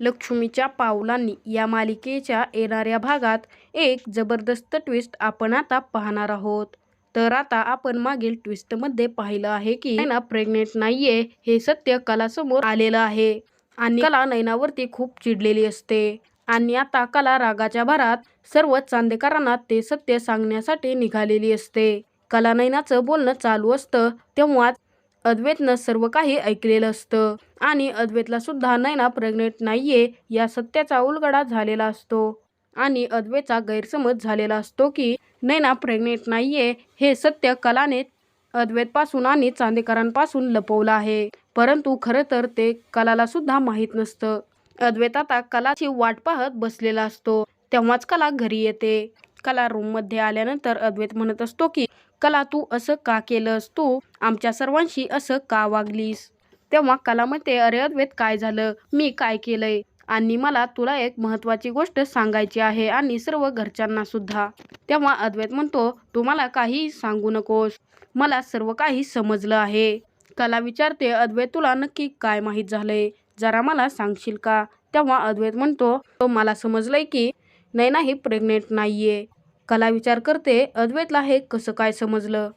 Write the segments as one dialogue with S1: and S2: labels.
S1: लक्ष्मीच्या पावलांनी या मालिकेच्या येणाऱ्या भागात एक जबरदस्त ट्विस्ट आपण आता पाहणार आहोत. तर आता आपण मागील ट्विस्टमध्ये पाहिलं आहे की नैना प्रेग्नेंट नाहीये हे सत्य कलासमोर आलेलं आहे. आणि कला नैनावरती खूप चिडलेली असते. आणि आता कला रागाच्या भरात सर्व चांदेकरांना ते सत्य सांगण्यासाठी निघालेली असते. कला नैनाचं बोलणं चालू असतं तेव्हाच अद्वैतनं सर्व काही ऐकलेलं असतं. आणि अद्वैतला सुद्धा नैना प्रेग्नेंट नाहीये या सत्याचा उलगडा झालेला असतो. आणि अद्वैतचा गैरसमज झालेला असतो की नैना प्रेग्नेंट नाहीये हे सत्य कलाने अद्वैतपासून आणि चांदेकरांपासून लपवलं आहे. परंतु खरं तर ते कलाला सुद्धा माहीत नसतं. अद्वैत आता कलाची वाट पाहत बसलेला असतो. तेव्हाच कला घरी येते. कला रूममध्ये आल्यानंतर अद्वैत म्हणत असतो की कला तू असं का केलंस तू? आमच्या सर्वांशी असं का वागलीस? तेव्हा कला म्हणते अरे अद्वैत काय झालं? मी काय केलंय? आणि मला तुला एक महत्वाची गोष्ट सांगायची आहे आणि सर्व घरच्यांना सुद्धा. तेव्हा अद्वैत म्हणतो तुम्हाला काही सांगू नकोस. मला सर्व काही समजलं आहे. कला विचारते अद्वैत तुला नक्की काय माहीत झालंय? जरा मला सांगशील का? तेव्हा अद्वैत म्हणतो तो मला समजलंय की नैना ही प्रेग्नेंट नाहीये. कला विचार करते अद्वैतला हे कसं काय समजलं?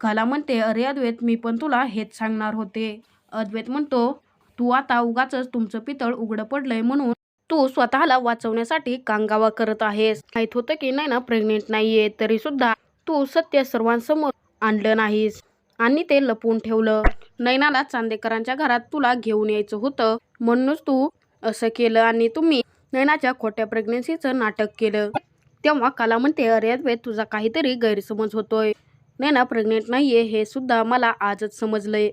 S1: कला म्हणते अरे अद्वैत मी पण तुला हेच सांगणार होते. अद्वैत म्हणतो तू आता उगाच तुमचं पितळ उघडं पडलंय म्हणून तू स्वतःला वाचवण्यासाठी कांगावा करत आहेस. माहीत होतं की नाही ना प्रेग्नेंट नाहीये तरी सुद्धा तू सत्य सर्वांसमोर आणलं नाहीस. आणि ते लपवून ठेवलं. नैनाला चांदेकरांच्या घरात तुला घेऊन यायचं होतं. म्हणूनच तू असं केलं आणि तुम्ही नैनाच्या खोट्या प्रेग्नेन्सीचं नाटक केलं. तेव्हा काला म्हणते अरे अद्वैत तुझा काहीतरी गैरसमज होतोय. नैना प्रेग्नेंट नाहीये हे सुद्धा मला आजच समजलंय.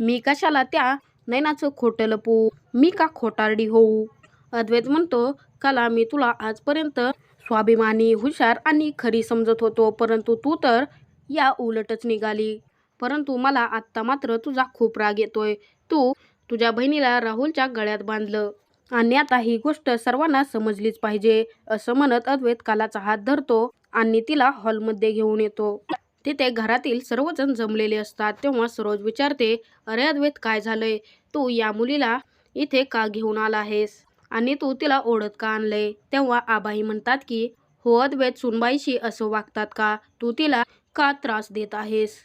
S1: मी कशाला त्या नैनाचं खोटं लपू मी का खोटारडी होऊ? अद्वैत म्हणतो कला मी तुला आजपर्यंत स्वाभिमानी हुशार आणि खरी समजत होतो परंतु तू तर या उलटच निघाली. परंतु मला आत्ता मात्र तुझा खूप राग येतोय. तू तुझ्या बहिणीला राहुलच्या गळ्यात बांधलं. आणि आता ही गोष्ट सर्वांना समजलीच पाहिजे असं म्हणत अद्वैत कालाचा हात धरतो आणि तिला हॉलमध्ये घेऊन येतो. तिथे घरातील सर्वजण जमलेले असतात. तेव्हा सरोज विचारते अरे अद्वैत काय झालंय? तू या मुलीला इथे का घेऊन आला आहेस? आणि तू तिला ओढत का आणलंय? तेव्हा आबाई म्हणतात की हो अद्वैत सुनबाईशी असं वागतात का? तू तिला का त्रास देत आहेस?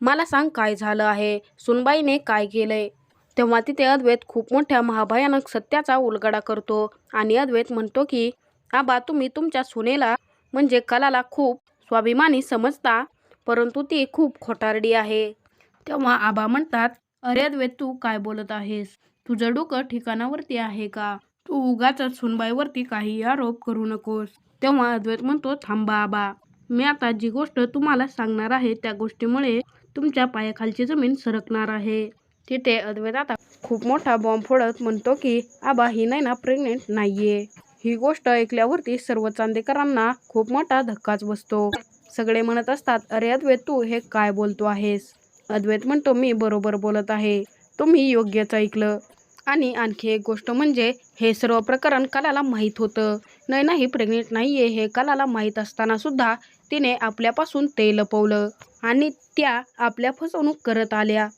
S1: मला सांग काय झालं आहे? सुनबाईने काय केलंय? तेव्हा तिथे अद्वैत खूप मोठ्या महाभयानक सत्याचा उलगडा करतो. आणि अद्वैत म्हणतो की आबा तुम्ही तुमच्या सुनेला म्हणजे कलाला खूप स्वाभिमानी समजता परंतु ती खूप खोटारडी आहे. तेव्हा आबा म्हणतात अरे अद्वैत तू काय बोलत आहेस? तुझं डोकं ठिकाणावरती आहे का? तू उगाच सुनबाईवरती काही आरोप करू नकोस. तेव्हा अद्वैत म्हणतो थांबा आबा. मी आता जी गोष्ट तुम्हाला सांगणार आहे त्या गोष्टीमुळे तुमच्या पायाखालची जमीन सरकणार आहे. तिथे अद्वैत आता खूप मोठा बॉम्ब फोडत म्हणतो की आबा ही नाही ना प्रेग्नेंट नाहीये. ही गोष्ट ऐकल्यावरती सर्व चांदेकरांना खूप मोठा धक्काच बसतो. सगळे म्हणत असतात अरे अद्वैत तू हे काय बोलतो आहेस? अद्वैत म्हणतो मी बरोबर बोलत आहे. तुम्ही योग्यच ऐकलं. आणि आणखी एक गोष्ट म्हणजे हे सर्व प्रकरण कलाला माहीत होतं. नाही ही प्रेग्नेंट नाहीये हे कलाला माहीत असताना सुद्धा तिने आपल्यापासून ते लपवलं आणि त्या आपल्या फसवणूक करत आल्या.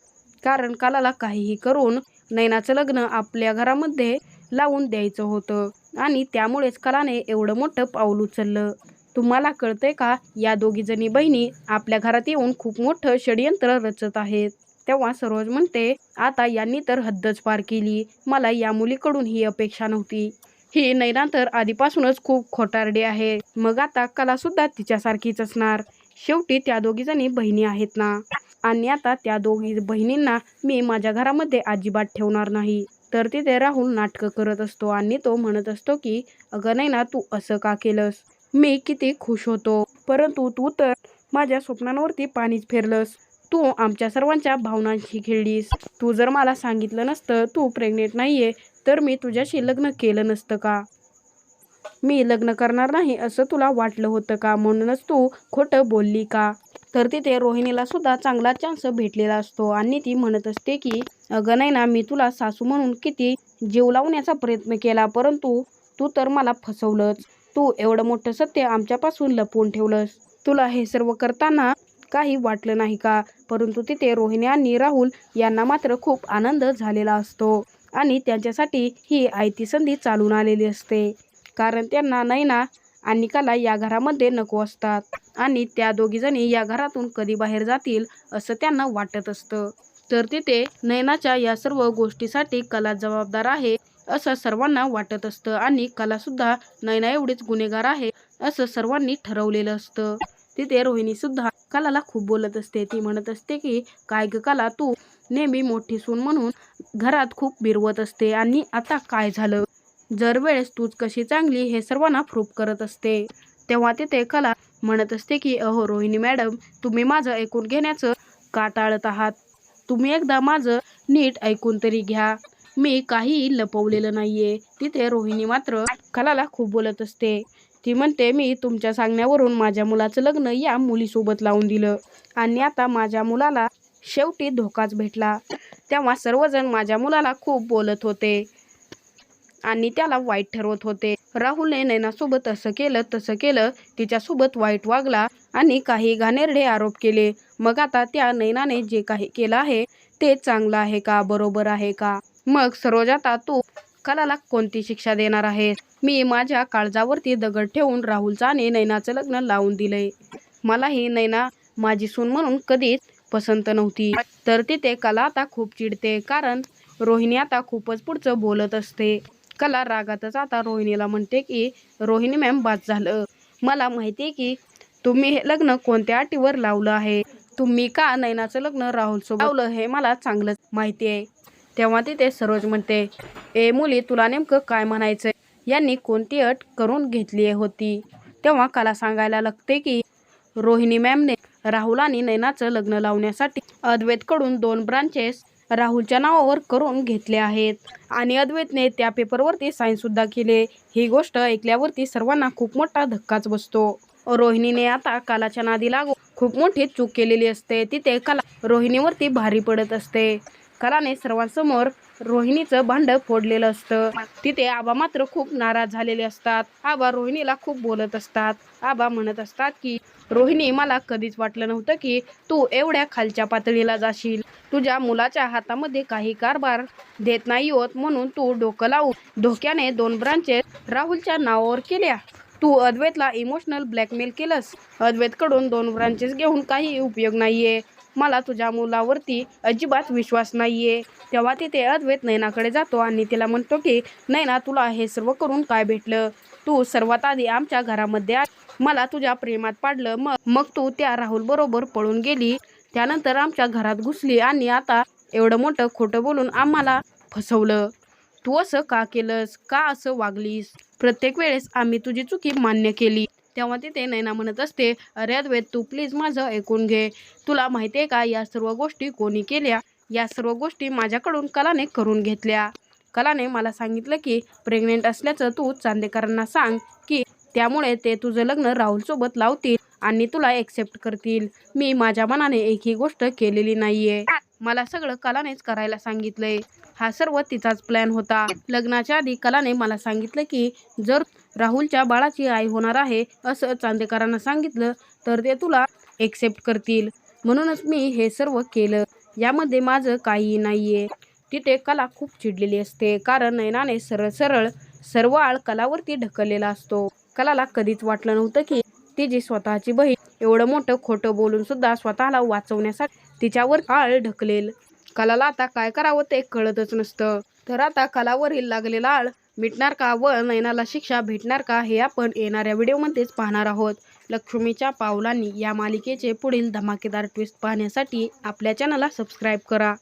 S1: कारण कालाला काहीही करून नैनाचं लग्न आपल्या घरामध्ये लावून द्यायचं होतं. आणि त्यामुळेच कलाने एवढं मोठं पाऊल उचललं. तुम्हाला कळतंय का? या दोघी जणी बहिणी आपल्या घरात येऊन खूप मोठं षडयंत्र रचत आहेत. तेव्हा सरोज म्हणते आता यांनी तर हद्दच पार केली. मला या मुलीकडून ही अपेक्षा नव्हती. ही नैना तर आधीपासूनच खूप खोटारडी आहे. मग आता कला सुद्धा तिच्यासारखीच असणार. शेवटी त्या दोघी जणी बहिणी आहेत ना? आणि आता त्या दोघी बहिणींना मी माझ्या घरामध्ये अजिबात ठेवणार नाही. तर तिथे राहुल नाटकं करत असतो आणि तो म्हणत असतो की अगं नाही ना तू असं का केलंस? मी किती खुश होतो. परंतु तू तर माझ्या स्वप्नांवरती पाणीच फेरलंस. तू आमच्या सर्वांच्या भावनांशी खेळलीस. तू जर मला सांगितलं नसतं तू प्रेग्नेंट नाहीये तर मी तुझ्याशी लग्न केलं नसतं का? मी लग्न करणार नाही असं तुला वाटलं होतं का? म्हणूनच तू खोटं बोलली का? तर तिथे रोहिणीला सुद्धा चांगला चान्स भेटलेला असतो. आणि ती म्हणत असते की अगं नाही ना मी तुला सासू म्हणून किती जीव लावण्याचा प्रयत्न केला परंतु तू तर मला फसवलंच. तू एवढं मोठं सत्य आमच्यापासून लपवून ठेवलंस. तुला हे सर्व करताना काही वाटलं नाही का? परंतु तिथे रोहिणी आणि राहुल यांना मात्र खूप आनंद झालेला असतो. आणि त्यांच्यासाठी ही आयती संधी चालून आलेली असते. कारण त्यांना नैना आणि कला या घरामध्ये नको असतात. आणि त्या दोघीजणी या घरातून कधी बाहेर जातील असं त्यांना वाटत असतं. तर तिथे नयनाच्या या सर्व गोष्टीसाठी कला जबाबदार आहे असं सर्वांना वाटत असतं आणि कलासुद्धा नयना एवढीच गुन्हेगार आहे असं सर्वांनी ठरवलेलं असतं. तिथे रोहिणी सुद्धा कलाला खूप बोलत असते. ती म्हणत असते की काय ग कला तू? नेहमी मोठी सून म्हणून घरात खूप बिरवत असते आणि आता काय झालं? जर वेळेस तूच कशी चांगली हे सर्वांना प्रूफ करत असते. तेव्हा तिथे कला म्हणत असते की अहो रोहिणी मॅडम तुम्ही माझं ऐकून घेण्याचं का टाळत आहात. तुम्ही एकदा माझं नीट ऐकून तरी घ्या. मी काही लपवलेलं नाहीये. तिथे रोहिणी मात्र कलाला खूप बोलत असते. ती म्हणते मी तुमच्या सांगण्यावरून माझ्या मुलाचं लग्न या मुलीसोबत लावून दिलं आणि आता माझ्या मुलाला शेवटी धोकाच भेटला. तेव्हा सर्वजण माझ्या मुलाला खूप बोलत होते. आणि त्याला वाईट ठरवत होते. राहुलने नैनासोबत असं केलं तसं केलं. तिच्यासोबत वाईट वागला आणि काही घाणेरडे आरोप केले. मग आता त्या नैनाने जे काही केलं आहे ते चांगलं आहे का बरोबर आहे का? मग सरोज आता तू कलाला कोणती शिक्षा देणार आहे? मी माझ्या काळजावरती दगड ठेवून राहुलचं आणि नैनाचं लग्न लावून दिलंय. मला ही नैना माझी सून म्हणून कधीच पसंत नव्हती. तर तिथे कला आता खूप चिडते कारण रोहिणी आता खूपच पुढचं बोलत असते. कला रागातच आता रोहिणीला म्हणते की रोहिणी मॅम बाद झालं. मला माहिती आहे की तुम्ही हे लग्न कोणत्या अटीवर लावलं आहे? तुम्ही का नैनाचं लग्न राहुल सोबत लावलं हे मला चांगलंच माहिती आहे. तेव्हा तिथे सरोज म्हणते ए मुली तुला नेमकं काय म्हणायचं यांनी कोणती अट करून घेतली होती? तेव्हा कला सांगायला लागते की रोहिणी मॅमने राहुल आणि नैनाचं लग्न लावण्यासाठी अद्वैतकडून दोन ब्रांचेस राहुलच्या नावावर करून घेतले आहेत. आणि अद्वैतने त्या पेपरवरती साईन सुद्धा केले. ही गोष्ट ऐकल्यावरती सर्वांना खूप मोठा धक्काच बसतो. रोहिणीने आता कालाच्या नादी लागू खूप मोठी चूक केलेली असते. तिथे कला रोहिणीवरती भारी पडत असते. कलाने सर्वांसमोर रोहिणीचं भांड फोडलेलं असतं. तिथे आबा मात्र खूप नाराज झालेले असतात. आबा रोहिणीला खूप बोलत असतात. आबा म्हणत असतात की रोहिणी मला कधीच वाटलं नव्हतं की तू एवढ्या खालच्या पातळीला जाशील. तुझ्या मुलाच्या हातामध्ये काही कारभार देत नाही होत म्हणून तू डोकं लावून धोक्याने दोन ब्रांचेस राहुलच्या नावावर केल्या. तू अद्वैतला इमोशनल ब्लॅकमेल केलंस. अद्वैतकडून दोन ब्रांचेस घेऊन काही उपयोग नाहीये. मला तुझ्या मुलावरती अजिबात विश्वास नाहीये. तेव्हा तिथे अद्वैत नैनाकडे जातो आणि तिला म्हणतो की नैना तुला हे सर्व करून काय भेटलं? तू सर्वात आधी आमच्या घरामध्ये आ- मला तुझ्या प्रेमात पाडलं. मग मग तू त्या राहुल बरोबर पळून गेली. त्यानंतर आमच्या घरात घुसली आणि आता एवढं मोठं खोटं बोलून आम्हाला फसवलं. तू असं का केलंस? का असं वागलीस? प्रत्येक वेळेस आम्ही तुझी चुकी मान्य केली. तेव्हा तिथे नैना म्हणत असते अरे अद्वैत तू प्लीज माझं ऐकून घे. तुला माहिती आहे का या सर्व गोष्टी कोणी केल्या? या सर्व गोष्टी माझ्याकडून कलाने करून घेतल्या. कलाने मला सांगितलं की प्रेग्नेंट असल्याचं तू चांदेकरांना सांग की त्यामुळे ते तुझं लग्न राहुलसोबत लावतील. आणि तुला एक्सेप्ट करतील. मी माझ्या मनाने एकही गोष्ट केलेली नाहीये. मला सगळं कलानेच करायला सांगितलंय. हा सर्व तिचाच प्लॅन होता. लग्नाच्या आधी कलाने मला सांगितलं की जर राहुलच्या बाळाची आई होणार आहे असं चांदेकरांना सांगितलं तर ते तुला एक्सेप्ट करतील. म्हणूनच मी हे सर्व केलं. यामध्ये माझं काही नाहीये. तिथे कला खूप चिडलेली असते. कारण नैनाने सरळ सरळ सर्व आळ कलावरती ढकललेला असतो. कलाला कधीच वाटलं नव्हतं की तिची स्वतःची बहीण एवढं मोठं खोटं बोलून सुद्धा स्वतःला वाचवण्यासाठी तिच्यावर आळ ढकलेल. कलाला आता काय करावं ते कळतच नसतं. तर आता कलावरील लागलेला आळ मिटणार का व नैनाला शिक्षा भेटणार का हे आपण येणाऱ्या व्हिडिओमध्येच पाहणार आहोत. लक्ष्मीच्या पावलांनी या मालिकेचे पुढील धमाकेदार ट्विस्ट पाहण्यासाठी आपल्या चॅनलला सबस्क्राईब करा.